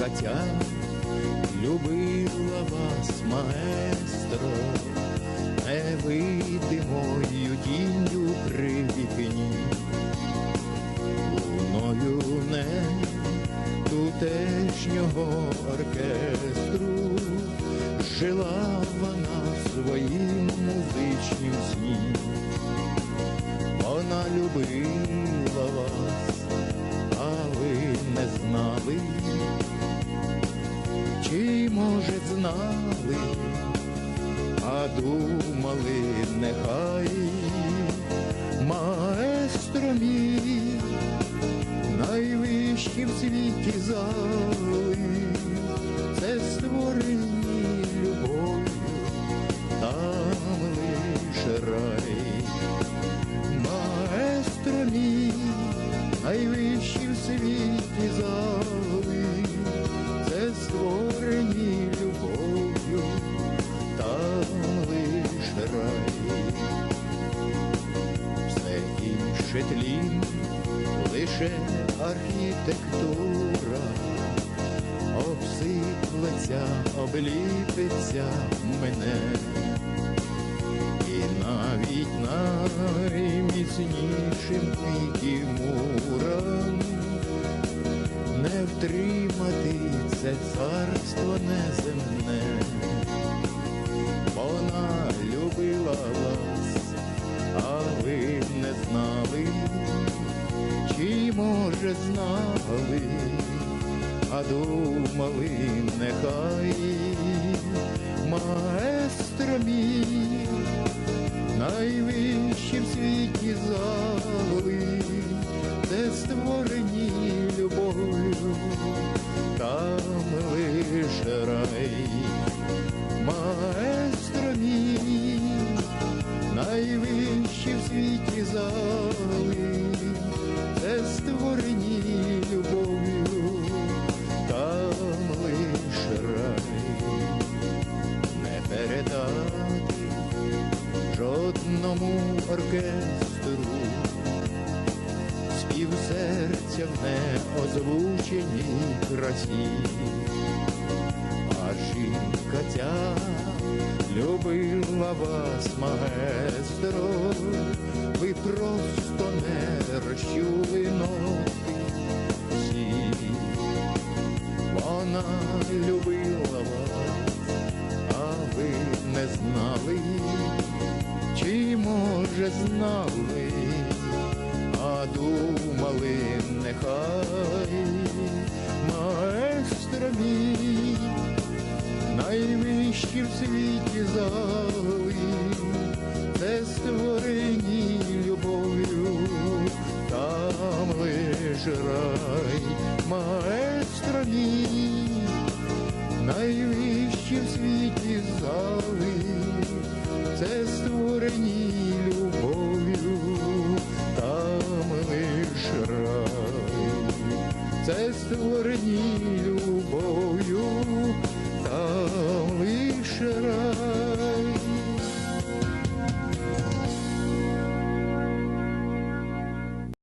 жінка любила вас, маестро, невидимою тінню при вікні, луною не тутешнього оркестру жила вона своїм музичнім сні. Вона любила вас, а ви не знали, може знали, а думали, нехай маестро мій найвищі в світі зали, це створені любов'ю, там лише рай. Маестро мій, найвищі в світі інше тлін, лише архітектура, обсиплеться, обліпиться мене. І навіть найміцнішим піки може знали, а думали, нехай оркестру, спів серця в неозвученій красі, а жінка ця любила вас, маестро, ви просто не розчули ноти. Всі. Вона любила вас, а ви не знали, чи може знали, а думали, нехай. Маестро мій, найвищі в світі зали, де створені любов'ю, там лиш рай, маестро мій найвищі в світі зали, це створені любов'ю,